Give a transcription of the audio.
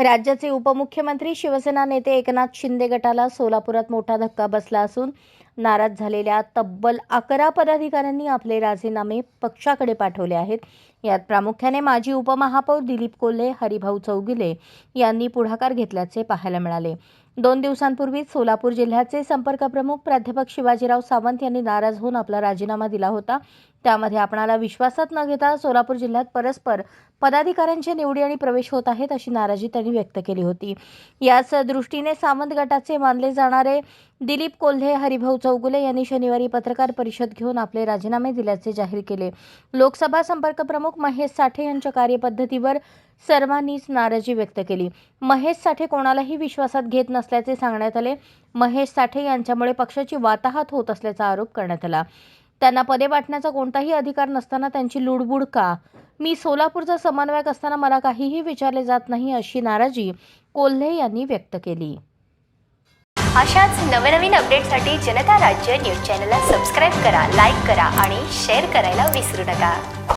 राज्याचे उपमुख्यमंत्री शिवसेना नेते एकनाथ शिंदे गटाला सोलापुरात मोठा धक्का बसला असून नाराज झालेल्या तब्बल अकरा पदाधिकाऱ्यांनी आपले राजीनामे पक्षाकडे पाठवले आहेत. यात प्रामुख्याने माजी उपमहापौर दिलीप कोल्हे हरिभाऊ चौगुले यांनी पुढाकार घेतल्याचे पाहायला मिळाले. दोन दिवसांपूर्वीच सोलापूर जिल्ह्याचे संपर्क प्रमुख प्राध्यापक शिवाजीराव सावंत यांनी नाराज होऊन आपला राजीनामा दिला होता. त्यामध्ये आपणाला विश्वासात न घेता सोलापूर जिल्ह्यात परस्पर पदाधिकाऱ्यांच्या निवडी आणि प्रवेश होत आहेत अशी नाराजी त्यांनी व्यक्त केली होती. याच दृष्टीने सावंत गटाचे मानले जाणारे दिलीप कोल्हे हरिभाऊ चौगुले यांनी शनिवारी पत्रकार परिषद घेऊन आपले राजीनामे दिल्याचे जाहीर केले. लोकसभा संपर्क प्रमुख महेश साठे यांच्या कार्यपद्धतीवर सर्वांनीच नाराजी व्यक्त केली. महेश साठे कोणालाही विश्वासात घेत नसल्याचे सांगण्यात आले. महेश साठे यांच्यामुळे पक्षाची वाताहत होत असल्याचा आरोप करण्यात आला. त्यांना पदे वाटण्याचा कोणताही अधिकार नसताना त्यांची लुडबुड का? मी सोलापूरचा समन्वयक असताना मला काहीही विचारले जात नाही अशी नाराजी कोल्हे यांनी व्यक्त केली. अशाच नवनवीन अपडेटसाठी जनता राज्य न्यूज चॅनलला सबस्क्राईब करा लाईक करा आणि शेअर करायला विसरू नका.